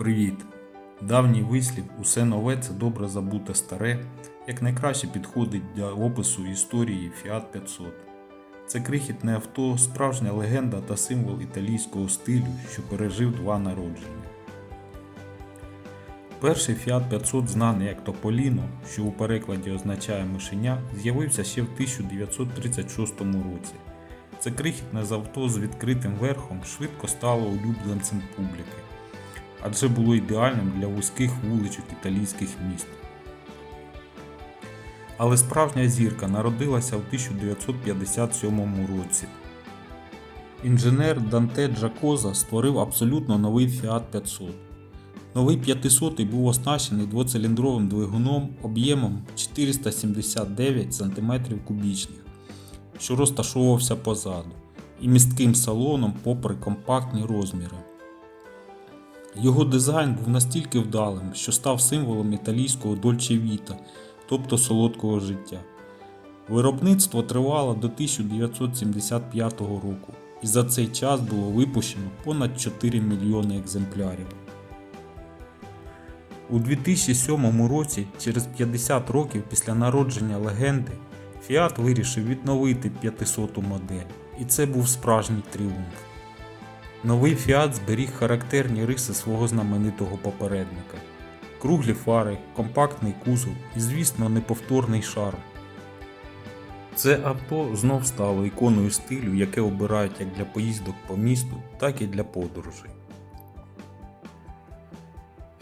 Привіт! Давній вислів усе нове це добре забуте старе, як найкраще підходить для опису історії Fiat 500. Це крихітне авто, справжня легенда та символ італійського стилю, що пережив два народження. Перший Fiat 500, знаний як Тополіно, що у перекладі означає мишеня, з'явився ще в 1936 році. Це крихітне з авто з відкритим верхом швидко стало улюбленцем публіки адже було ідеальним для вузьких вуличок італійських міст. Але справжня зірка народилася в 1957 році. Інженер Данте Джакоза створив абсолютно новий Fiat 500. Новий 500 був оснащений двоциліндровим двигуном об'ємом 479 см кубічних, що розташовувався позаду, і містким салоном попри компактні розміри. Його дизайн був настільки вдалим, що став символом італійського Дольче Віта, тобто солодкого життя. Виробництво тривало до 1975 року, і за цей час було випущено понад 4 мільйони екземплярів. У 2007 році, через 50 років після народження легенди, Fiat вирішив відновити 500 модель, і це був справжній тріумф. Новий Fiat зберіг характерні риси свого знаменитого попередника: круглі фари, компактний кузов і, звісно, неповторний шарм. Це авто знов стало іконою стилю, яке обирають як для поїздок по місту, так і для подорожей.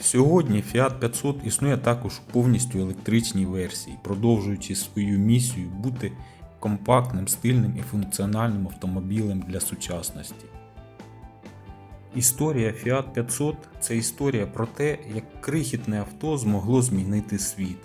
Сьогодні Fiat 500 існує також у повністю електричній версії, продовжуючи свою місію бути компактним, стильним і функціональним автомобілем для сучасності. Історія Fiat 500 це історія про те, як крихітне авто змогло змінити світ.